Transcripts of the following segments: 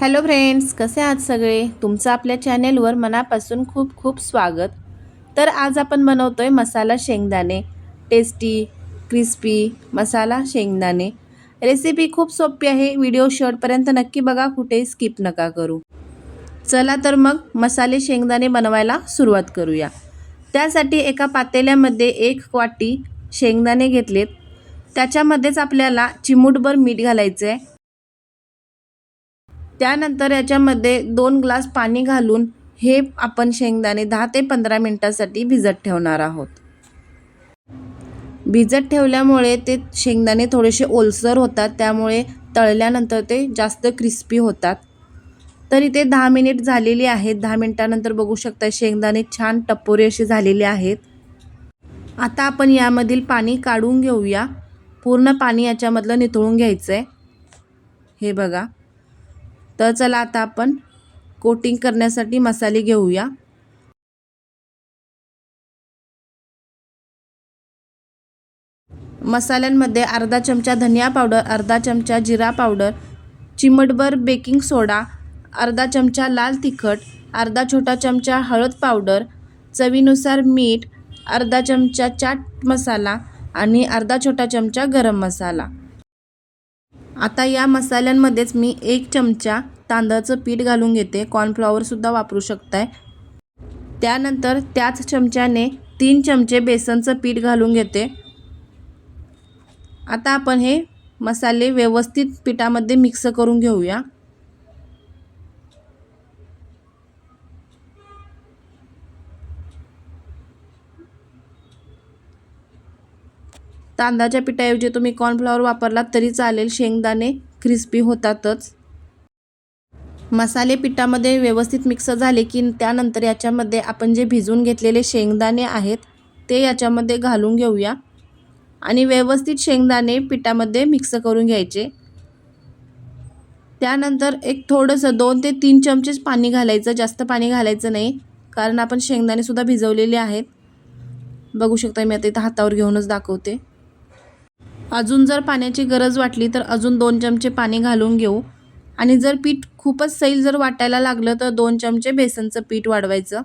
Hello friends कसे आहात सगळे? तुमचं आपल्या चॅनेलवर मनापासून खूप खूप स्वागत. तर आज आपण बनवतो आहे मसाला शेंगदाणे. टेस्टी क्रिस्पी मसाला शेंगदाणे. रेसिपी खूप सोपी आहे व्हिडिओ शेवटपर्यंत नक्की बघा कुठे स्किप नका करू. चला तर मग मसाले शेंगदाणे बनवायला सुरुवात करूया. त्यासाठी एका पातेल्यामध्ये एक वाटी शेंगदाणे घेतलेत. त्याच्यामध्येच आपल्याला चिमूटभर मीठ घालायचं आहे त्यानंतर याच्यामध्ये दोन ग्लास पाणी घालून हे आपण शेंगदाणे दहा ते पंधरा मिनटासाठी भिजत ठेवणार आहोत. भिजत ठेवल्यामुळे ते शेंगदाणे थोडेसे ओलसर होतात त्यामुळे तळल्यानंतर ते जास्त क्रिस्पी होतात. तर इथे दहा मिनिट झालेली आहेत. दहा मिनिटानंतर बघू शकता शेंगदाणे छान टपोरे असे झालेले आहेत. आता आपण यामधील पाणी काढून घेऊया. पूर्ण पाणी याच्यामधलं निथळून घ्यायचं आहे हे बघा. तर चला आता आपण कोटिंग करण्यासाठी मसाले घेऊया. मसाल्यांमध्ये अर्धा चमचा धनिया पावडर अर्धा चमचा जिरा पावडर चिमटभर बेकिंग सोडा अर्धा चमचा लाल तिखट अर्धा छोटा चमचा हळद पावडर चवीनुसार मीठ अर्धा चमचा चाट मसाला आणि अर्धा छोटा चमचा गरम मसाला. आता या मसाल्यांमध्येच मी एक चमचा तांदळाचं पीठ घालून घेते. कॉर्नफ्लॉवरसुद्धा वापरू शकताय. त्यानंतर त्याच चमच्याने तीन चमचे बेसनचं पीठ घालून घेते. आता आपण हे मसाले व्यवस्थित पिठामध्ये मिक्स करून घेऊया. तांदळाच्या पिठाऐवजी तुम्ही कॉर्नफ्लॉवर वापरलात तरी चालेल. शेंगदाणे क्रिस्पी होतातच. मसाले पिठामध्ये व्यवस्थित मिक्स झाले की त्यानंतर याच्यामध्ये आपण जे भिजून घेतलेले शेंगदाणे आहेत ते याच्यामध्ये घालून घेऊया. आणि व्यवस्थित शेंगदाणे पिठामध्ये मिक्स करून घ्यायचे. त्यानंतर एक थोडंसं दोन ते तीन चमचेच पाणी घालायचं जास्त पाणी घालायचं नाही कारण आपण शेंगदाणेसुद्धा भिजवलेले आहेत. बघू शकता मी आता इथं हातावर घेऊनच दाखवते. अजून जर पाण्याची गरज वाटली तर अजून दोन चमचे पाणी घालून घेऊ. आणि जर पीठ खूपच सैल जर वाटायला लागलं तर दोन चमचे बेसनचं पीठ वाढवायचं.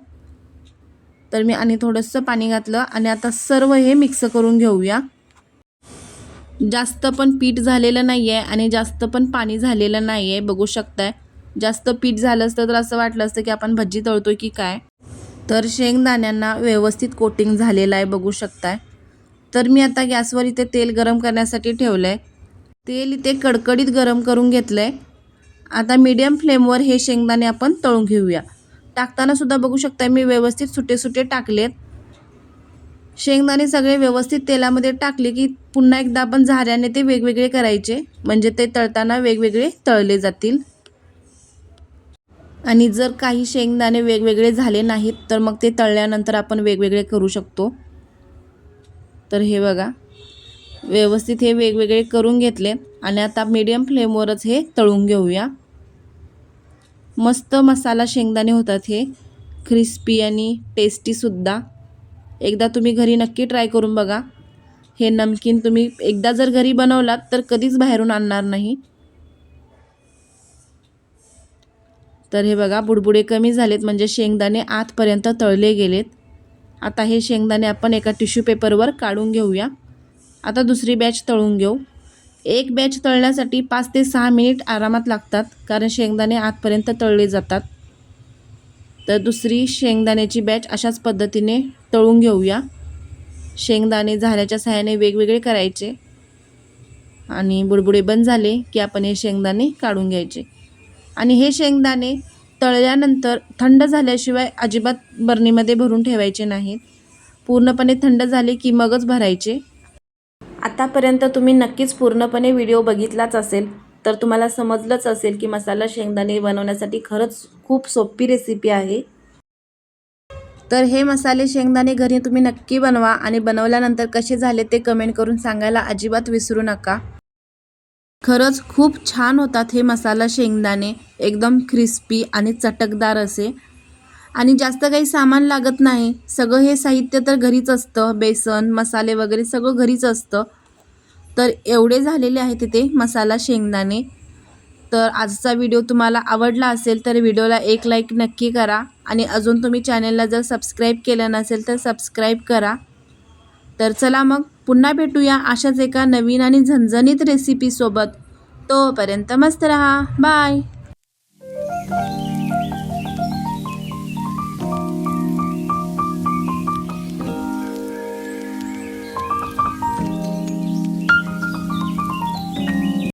तर मी आणि थोडंसं पाणी घातलं आणि आता सर्व हे मिक्स करून घेऊया. जास्त पण पीठ झालेलं नाही आहे आणि जास्त पण पाणी झालेलं नाही आहे बघू शकताय. जास्त पीठ झालं असतं तर असं वाटलं असतं की आपण भजी तळतो की काय. तर शेंगदाण्यांना व्यवस्थित कोटिंग झालेलं आहे बघू शकताय. तर मी आता गॅसवर इथे तेल गरम करण्यासाठी ठेवलं आहे तेल इथे कडकडीत गरम करून घेतलं आहे आता मीडियम फ्लेमवर हे शेंगदाणे आपण तळून घेऊया. टाकतानासुद्धा बघू शकता मी व्यवस्थित सुटे सुटे टाकलेत. शेंगदाणे सगळे व्यवस्थित तेलामध्ये टाकले की पुन्हा एकदा आपण झाऱ्याने ते वेगवेगळे करायचे. म्हणजे ते तळताना वेगवेगळे तळले जातील. आणि जर काही शेंगदाणे वेगवेगळे झाले नाहीत तर मग ते तळल्यानंतर आपण वेगवेगळे करू शकतो. तर हे बघा. व्यवस्थित हे वेगवेगळे करून घेतले आणि आता मीडियम फ्लेमवरच हे तळून घेऊया. मस्त मसाला शेंगदाणे होतात हे. क्रिस्पी आणि टेस्टीसुद्धा एकदा तुम्ही घरी नक्की ट्राय करून बघा. हे नमकीन तुम्ही एकदा जर घरी बनवलात तर कधीच बाहेरून आणणार नाही. तर हे बघा बुडबुडे कमी झालेत म्हणजे शेंगदाणे आतपर्यंत तळले गेलेत. आता हे शेंगदाणे आपण एका टिश्यू पेपरवर काढून घेऊया. आता दुसरी बॅच तळून घेऊ. एक बॅच तळण्यासाठी पाच ते सहा मिनिट आरामात लागतात कारण शेंगदाणे आतपर्यंत तळले जातात. तर दुसरी शेंगदाण्याची बॅच अशाच पद्धतीने तळून घेऊया. शेंगदाणे झाल्याच्या सहाय्याने वेगवेगळे करायचे. आणि बुडबुडे बंद झाले की आपण हे शेंगदाणे काढून घ्यायचे. आणि हे शेंगदाणे तळल्यानंतर थंड झाल्याशिवाय अजिबात बरणीमध्ये भरून ठेवायचे नाहीत पूर्णपणे थंड झाले की मगच भरायचे. आतापर्यंत तुम्ही नक्कीच पूर्णपणे व्हिडिओ बघितलाच असेल. तर तुम्हाला समजलंच असेल की मसाला शेंगदाणे बनवण्यासाठी खरंच खूप सोपी रेसिपी आहे. तर हे मसाले शेंगदाणे घरी तुम्ही नक्की बनवा आणि बनवल्यानंतर कसे झाले ते कमेंट करून सांगायला अजिबात विसरू नका. खरंच खूप छान होतात हे मसाला शेंगदाणे एकदम क्रिस्पी आणि चटकदार असे. आणि जास्त काही सामान लागत नाही. सगळं हे साहित्य तर घरीच असतं. बेसन मसाले वगैरे सगळं घरीच असतं. तर एवढे झालेले आहेत तिथे मसाला शेंगदाणे. तर आजचा व्हिडिओ तुम्हाला आवडला असेल तर व्हिडिओला एक लाईक नक्की करा. आणि अजून तुम्ही चॅनलला जर सबस्क्राईब केलं नसेल तर सबस्क्राईब करा. तर चला मग. पुन्हा भेटूया अशाच एका नवीन आणि झणझणीत रेसिपीसोबत तोपर्यंत मस्त रहा. बाय